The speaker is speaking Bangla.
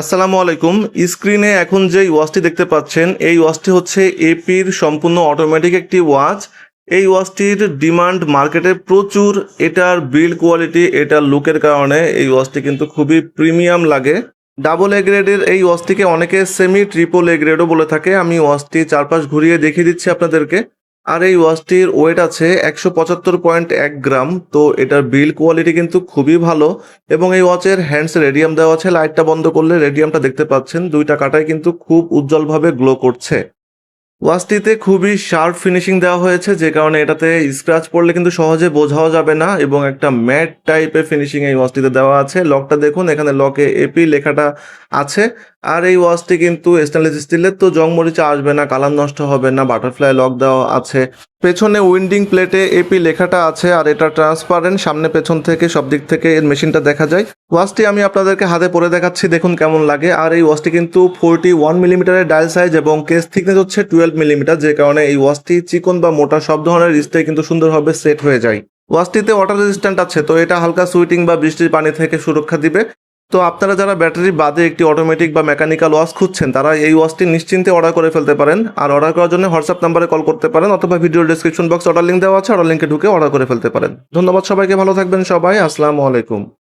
আসসালামু আলাইকুম। স্ক্রিনে এখন যে ওয়াচটি দেখতে পাচ্ছেন, এই ওয়াচটি হচ্ছে এপির সম্পূর্ণ অটোমেটিক একটি ওয়াচ। এই ওয়াচটির ডিমান্ড মার্কেটে প্রচুর, এটার বিল্ড কোয়ালিটি এটার লুকের কারণে এই ওয়াচটি কিন্তু খুবই প্রিমিয়াম লাগে। ডাবল এ গ্রেডের এই ওয়াচটিকে অনেকে সেমি ট্রিপল এ গ্রেডও বলে থাকে। আমি ওয়াচটি চারপাশ ঘুরিয়ে দেখিয়ে দিচ্ছি আপনাদেরকে। আর এই ওয়াচটির ওয়েট আছে একশো পঁচাত্তর পয়েন্ট এক গ্রাম, তো এটার বিল্ড কোয়ালিটি কিন্তু খুবই ভালো এবং এই ওয়াচের হ্যান্ডস রেডিয়াম দেওয়া আছে লাইটটা বন্ধ করলে রেডিয়ামটা দেখতে পাচ্ছেন, দুইটা কাটায় কিন্তু খুব উজ্জ্বলভাবে গ্লো করছে। ওয়াচটিতে খুবই শার্প ফিনিশিং দেওয়া হয়েছে, যে কারণে এটাতে স্ক্র্যাচ পড়লে কিন্তু সহজে বোঝাও যাবে না এবং একটা ম্যাট টাইপের ফিনিশিং এই ওয়াচটিতে দেওয়া আছে। লকটা দেখুন, এখানে লকে এপি লেখাটা আছে। আর এই ওয়াচটি কিন্তু স্টেনলেস স্টিলের, তো জং মরিচা আসবে না কালার নষ্ট হবে না, বাটারফ্লাই লক দেওয়া আছে। পেছনে উইন্ডিং প্লেটে এপি লেখাটা আছে আর এটা ট্রান্সপারেন্ট সামনে পেছন থেকে, সব দিক থেকে এর মেশিনটা দেখা যায়। ওয়াচটি আমি আপনাদেরকে হাতে পরে দেখাচ্ছি, দেখুন কেমন লাগে। আর এই ওয়াচটি কিন্তু ফোরটি ওয়ান মিলিমিটারের ডায়াল সাইজ এবং কেস থিকনেস হচ্ছে টুয়েলভ মিলিমিটার যে কারণে এই ওয়াচটি চিকন বা মোটা সব ধরনের রিস্টে কিন্তু সুন্দরভাবে সেট হয়ে যায়। ওয়াচটিতে ওয়াটার রেজিস্ট্যান্ট আছে, তো এটা হালকা সুইটিং বা বৃষ্টির পানি থেকে সুরক্ষা দিবে। তো আপনারা যারা ব্যাটারি বাদে একটি অটোমেটিক বা মেকানিক্যাল ওয়াশ খুঁজছেন, তারা এই ওয়াশটি নিশ্চিন্তে অর্ডার করে ফেলতে পারেন। আর অর্ডার করার জন্য হোয়াটসঅ্যাপ নাম্বারে কল করতে পারেন অথবা video description box order link দেওয়া আছে অর্ডার লিঙ্কে ঢুকে অর্ডার করে ফেলতে পারেন। ধন্যবাদ সবাইকে, ভালো থাকবেন সবাই। আসসালামু আলাইকুম।